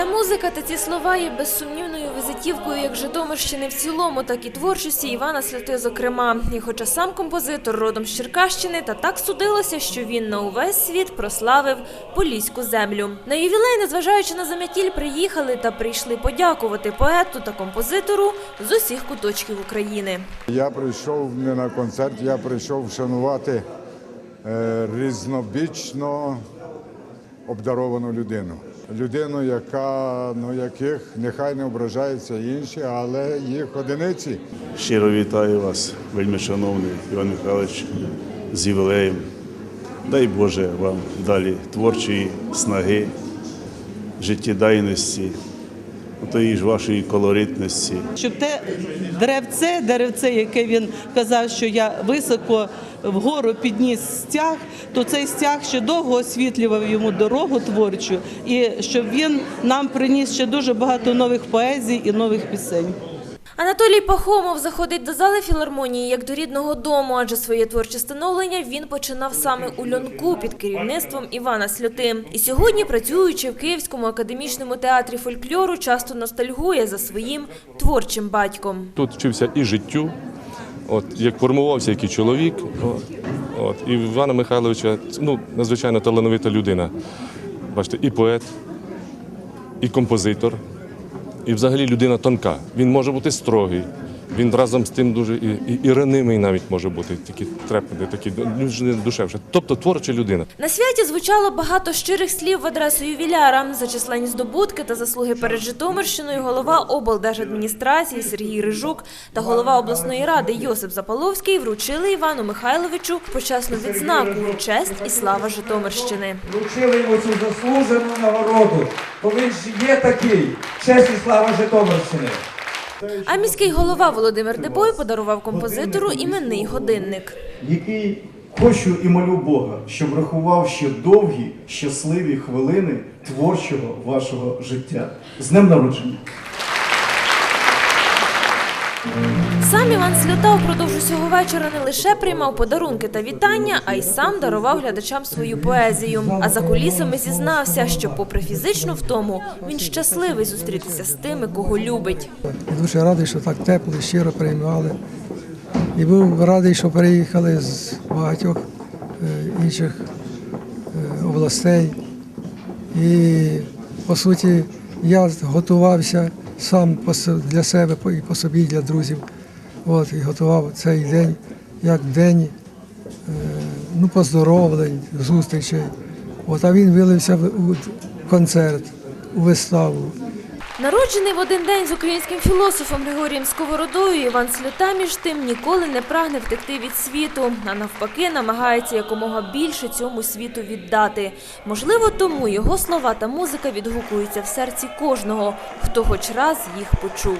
музика та ці слова є безсумнівною візитівкою як Житомирщини в цілому, так і творчості Івана Сльоти зокрема. І хоча сам композитор родом з Черкащини, та так судилося, що він на увесь світ прославив Поліську землю. На ювілей, незважаючи на зам'ятіль, приїхали та прийшли подякувати поету та композитору з усіх куточків України. Я прийшов не на концерт, я прийшов вшанувати е, різнобічно обдаровану людину. Людину, яка ну яких нехай не ображаються інші, але їх одиниці. Щиро вітаю вас, вельми шановний Іван Михайлович, з ювілеєм. Дай Боже вам далі творчої снаги, життєдайності, тої ж вашої колоритності. щоб те деревце, деревце, яке він казав, що я високо вгору підніс стяг, то цей стяг ще довго освітлював йому дорогу творчу, і щоб він нам приніс ще дуже багато нових поезій і нових пісень. Анатолій Пахомов заходить до зали філармонії як до рідного дому, адже своє творче становлення він починав саме у льонку під керівництвом Івана Сльоти. І сьогодні, працюючи в Київському академічному театрі фольклору, часто ностальгує за своїм творчим батьком. Тут вчився і життю, от, як формувався як і чоловік. От, і Івана Михайловича ну, надзвичайно талановита людина. Бачите, і поет, і композитор, і взагалі людина тонка. Він може бути строгий. Він разом з тим дуже і, і, і ранимий навіть може бути, такі трепети, такі дуже душевше. Тобто творча людина. На святі звучало багато щирих слів в адресу ювіляра. За численні здобутки та заслуги перед Житомирщиною голова облдержадміністрації Сергій Рижук та голова обласної ради Йосип Запаловський вручили Івану Михайловичу почесну відзнаку «Честь і слава Житомирщини». вручили йому цю заслужену нагороду, бо він ж є такий. Честь і слава Житомирщини. А міський голова Володимир Дебой подарував композитору іменний годинник. який хочу і молю Бога, щоб рахував ще довгі, щасливі хвилини творчого вашого життя. З днем народження! Сам Іван Сльота упродовж усього вечора не лише приймав подарунки та вітання, а й сам дарував глядачам свою поезію. А за кулісами зізнався, що, попри фізичну втому, він щасливий зустрітися з тими, кого любить. Дуже радий, що так тепло щиро приймали. І був радий, що приїхали з багатьох е, інших е, областей. І по суті я готувався сам для себе і по собі, для друзів. От, і готував цей день як день е, ну, поздоровлень, зустрічей. От, а він вилився в концерт, у виставу. Народжений в один день з українським філософом Григорієм Сковородою, Іван Слюта між тим ніколи не прагне втекти від світу, а навпаки намагається якомога більше цьому світу віддати. Можливо, тому його слова та музика відгукуються в серці кожного, хто хоч раз їх почув.